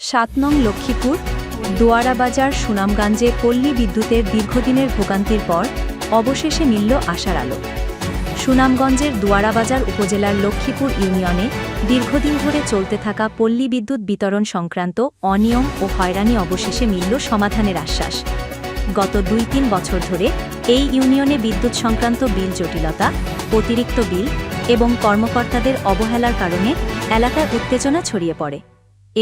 সাত নং লক্ষ্মীপুর, দোয়ারা বাজার, সুনামগঞ্জে পল্লী বিদ্যুতের দীর্ঘদিনের ভোগান্তির পর অবশেষে মিলল আশার আলো। সুনামগঞ্জের দুয়ারাবাজার উপজেলার লক্ষ্মীপুর ইউনিয়নে দীর্ঘদিন ধরে চলতে থাকা পল্লী বিদ্যুৎ বিতরণ সংক্রান্ত অনিয়ম ও হয়রানি অবশেষে মিলল সমাধানের আশ্বাস। গত দুই তিন বছর ধরে এই ইউনিয়নে বিদ্যুৎ সংক্রান্ত বিল জটিলতা, অতিরিক্ত বিল এবং কর্মকর্তাদের অবহেলার কারণে এলাকায় উত্তেজনা ছড়িয়ে পড়ে।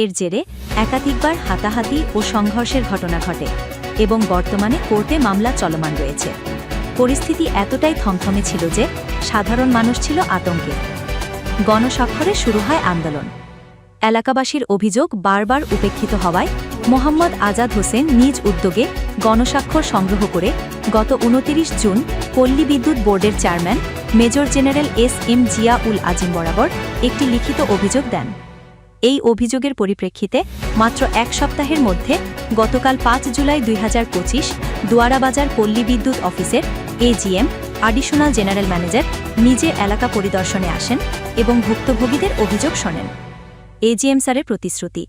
এর জেরে একাধিকবার হাতাহাতি ও সংঘর্ষের ঘটনা ঘটে এবং বর্তমানে কোর্টে মামলা চলমান রয়েছে। পরিস্থিতি এতটাই থমথমে ছিল যে সাধারণ মানুষ ছিল আতঙ্কে। গণস্বাক্ষরে শুরু হয় আন্দোলন। এলাকাবাসীর অভিযোগ বারবার উপেক্ষিত হওয়ায় মোহাম্মদ আজাদ হোসেন নিজ উদ্যোগে গণস্বাক্ষর সংগ্রহ করে গত উনতিরিশ জুন পল্লী বিদ্যুৎ বোর্ডের chairman major general S M Zia ul Azim বরাবর একটি লিখিত অভিযোগ দেন। এই অভিযোগের পরিপ্রেক্ষিতে মাত্র এক সপ্তাহের মধ্যে গতকাল পাঁচ জুলাই দুই হাজার পঁচিশ দুয়ারাবাজার পল্লী বিদ্যুৎ অফিসের এজিএম অ্যাডিশনাল জেনারেল ম্যানেজার নিজে এলাকা পরিদর্শনে আসেন এবং ভুক্তভোগীদের অভিযোগ শোনেন। এজিএম স্যারের প্রতিশ্রুতি।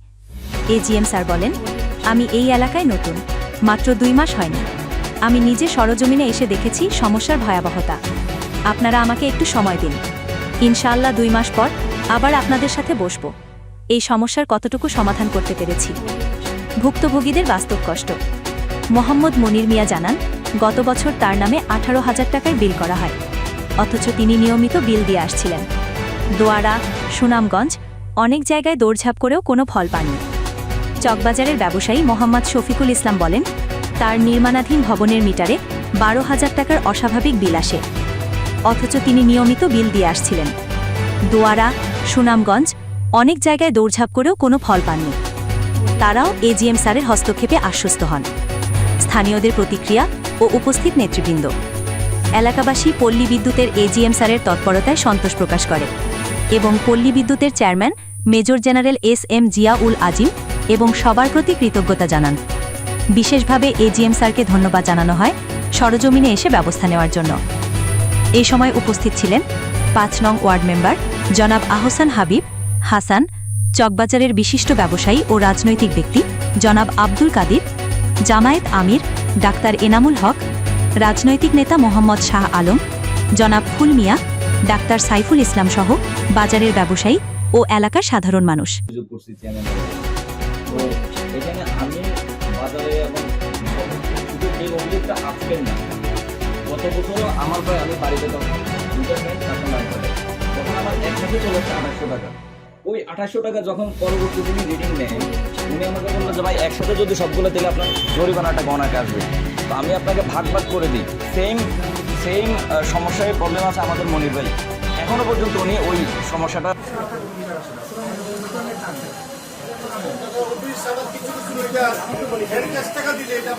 এজিএম স্যার বলেন, আমি এই এলাকায় নতুন, মাত্র দুই মাস হয়নি। আমি নিজে সরজমিনে এসে দেখেছি সমস্যার ভয়াবহতা। আপনারা আমাকে একটু সময় দিন। ইনশাআল্লাহ দুই মাস পর আবার আপনাদের সাথে বসব। এই সমস্যার কতটুকু সমাধান করতে পেরেছি। ভুক্তভোগীদের বাস্তব কষ্ট। মোহাম্মদ মনির মিয়া জানান, গত বছর তার নামে আঠারো হাজার টাকার বিল করা হয়। অথচ তিনি নিয়মিত বিল দিয়ে আসছিলেন। দোয়ারা, সুনামগঞ্জ অনেক জায়গায় দৌড়ঝাঁপ করেও কোনো ফল পাননি। চকবাজারের ব্যবসায়ী মোহাম্মদ শফিকুল ইসলাম বলেন, তার নির্মাণাধীন ভবনের মিটারে বারো হাজার টাকার অস্বাভাবিক বিল আসে। অথচ তিনি নিয়মিত বিল দিয়ে আসছিলেন। দোয়ারা, সুনামগঞ্জ অনেক জায়গায় দৌড়ঝাঁপ করেও কোনো ফল পাননি। তারাও এজিএম স্যারের হস্তক্ষেপে আশ্বস্ত হন। স্থানীয়দের প্রতিক্রিয়া ও উপস্থিত নেতৃবৃন্দ। এলাকাবাসী পল্লী বিদ্যুতের এজিএম স্যারের তৎপরতায় সন্তোষ প্রকাশ করে এবং পল্লী বিদ্যুতের chairman, major general S M Zia ul Azim এবং সবার প্রতি কৃতজ্ঞতা জানান। বিশেষভাবে এজিএম স্যারকে ধন্যবাদ জানানো হয় সরজমিনে এসে ব্যবস্থা নেওয়ার জন্য। এই সময় উপস্থিত ছিলেন পাঁচ নং ওয়ার্ড মেম্বার জনাব আহসান হাবিব হাসান, চকবাজারের বিশিষ্ট ব্যবসায়ী ও রাজনৈতিক ব্যক্তি, জনাব আব্দুল কাদির, জামায়েত আমির, ডাক্তার এনামুল হক, রাজনৈতিক নেতা মোহাম্মদ শাহ আলম, জনাব ফুল মিয়া, ডাক্তার সাইফুল ইসলাম সহ বাজারের ব্যবসায়ী ও এলাকার সাধারণ মানুষ। আমার আমি বাড়িতে আমার এক মাসে চলে আসছে আঠাশশো টাকা। ওই আঠাশশো টাকা যখন পরবর্তী দিনে রিডিং নেয়, উনি আমাকে বলল যে, ভাই, একসাথে যদি সবগুলো দিলে আপনার জরিমানাটা গণাকে আসবে, তো আমি আপনাকে ভাগ ভাগ করে দিই। সেম সেম সমস্যায় প্রবলেম আছে আমাদের মনির ভাই। এখনও পর্যন্ত উনি ওই সমস্যাটা কিছু কিছু টাকা দিলে এটা